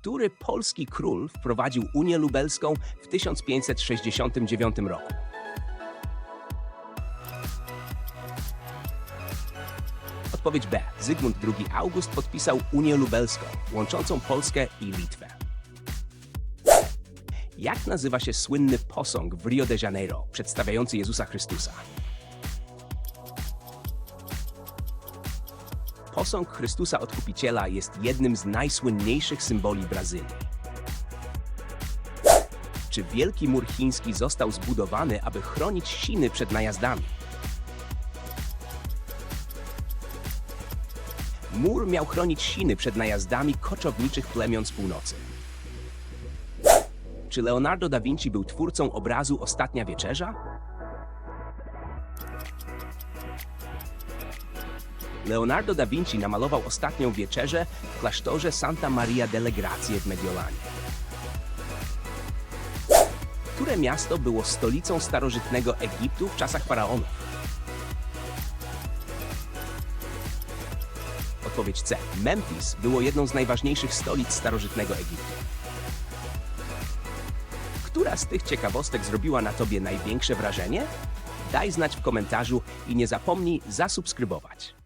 Który polski król wprowadził Unię Lubelską w 1569 roku? Odpowiedź B. Zygmunt II August podpisał Unię Lubelską, łączącą Polskę i Litwę. Jak nazywa się słynny posąg w Rio de Janeiro, przedstawiający Jezusa Chrystusa? Posąg Chrystusa Odkupiciela jest jednym z najsłynniejszych symboli Brazylii. Czy Wielki Mur Chiński został zbudowany, aby chronić Chiny przed najazdami? Mur miał chronić Chiny przed najazdami koczowniczych plemion z północy. Czy Leonardo da Vinci był twórcą obrazu Ostatnia Wieczerza? Leonardo da Vinci namalował Ostatnią Wieczerzę w klasztorze Santa Maria delle Grazie w Mediolanie. Które miasto było stolicą starożytnego Egiptu w czasach faraonów? Odpowiedź C. Memphis było jedną z najważniejszych stolic starożytnego Egiptu. Która z tych ciekawostek zrobiła na tobie największe wrażenie? Daj znać w komentarzu i nie zapomnij zasubskrybować.